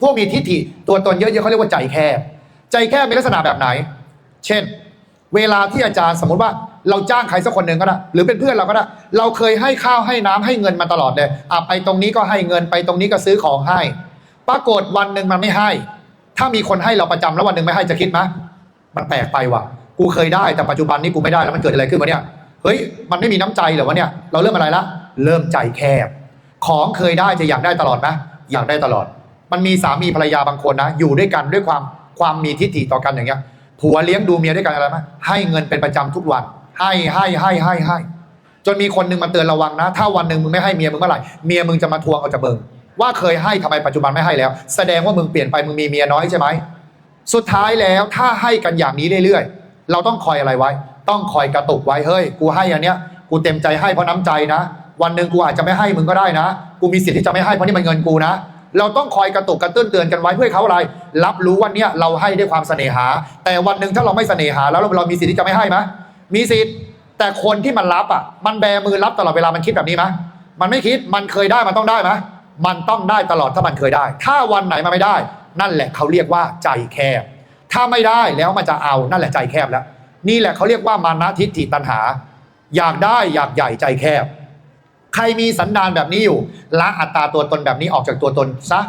พวกมีทิฏฐิตัวตนเยอะๆเขาเรียกว่าใจแคบ ใจแคบมีลักษณะแบบไหน เช่น เวลาที่อาจารย์สมมติว่าเราจ้างใครสักคนหนึ่งก็ได้หรือเป็นเพื่อนเราก็ได้เราเคยให้ข้าวให้น้ำให้เงินมาตลอดเลยอะไปตรงนี้ก็ให้เงินไปตรงนี้ก็ซื้อของให้ ปรากฏวันหนึ่งมันไม่ให้ ถ้ามีคนให้เราประจำแล้ววันหนึ่งไม่ให้จะคิดไหมมันแปลกไปว่ะ กูเคยได้แต่ปัจจุบันนี้กูไม่ได้แล้วมันเกิดอะไรขึ้นวะเนี่ยเฮ้ยมันไม่มีน้ำใจเหรอวะเนี่ยเราเริ่มอะไรละเริ่มใจแคบ ของเคยได้จะอยากได้ตลอดไหมอยากได้ตลอด มันมีสามีภรรยาบางคนนะ อยู่ด้วยกันด้วยความความมีทิฏฐิต่อกันอย่างเงี้ยผัวเลี้ยงดูเมียด้วยกันอะไรไหมให้เงินเป็นประจำทุกวัน ให้ให้ให้ให้ให้จนมีคนหนึ่งมาเตือนระวังนะ ถ้าวันหนึ่งมึงไม่ให้เมียมึงเมื่อไหร่เมียมึงจะมาทวงเอาจากมึงว่าเคยให้ทำไมปัจจุบันไม่ให้แล้ว แสดงว่ามึงเปลี่ยนไปมึงมีเมียน้อยใช่ไหมสุดท้ายแล้วถ้าให้กันอย่างนี้เรื่อยๆ เราต้องคอยอะไรไว้ ต้องคอยกระตุกไว้เฮ้ย กูให้อันเนี้ยกูเต็มใจให้เพราะน้ำใจนะ วันหนึ่งกูอาจจะไม่ให้มึงก็ได้นะ กูมีสิทธิ์ที่จะไม่ให้เพราะนี่มันเงินกูนะ เราต้องคอยกระตุกกระตุ้นเตือนกันไว้เพื่อเขาอะไร รับรู้ว่าเนี้ยเราให้ด้วยความเสน่หา แต่วันหนึ่งถ้าเราไม่เสน่หา แล้วเราเรามีสิทธิ์ที่จะไม่ให้ไหมมีสิทธิ์แต่คนที่มันรับอะ มันแบมือรับตลอดเวลามันคิดแบบนี้ไหมมันไม่คิดมันเคยได้มันต้องได้ไหมมันต้องได้ตลอดถ้ามันเคยได้ ถ้าวันไหนมันไม่ได้ นั่นแหละเขาเรียกว่าใจแคบ ถ้าไม่ได้แล้วมันจะเอานั่นแหละใจแคบแล้ว นี่แหละเขาเรียกว่ามานะทิฏฐิตัณหา อยากได้อยากใหญ่ใจแคบ ใครมีสันดานแบบนี้อยู่ละอัตราตัวตนแบบนี้ออกจากตัวตนซะ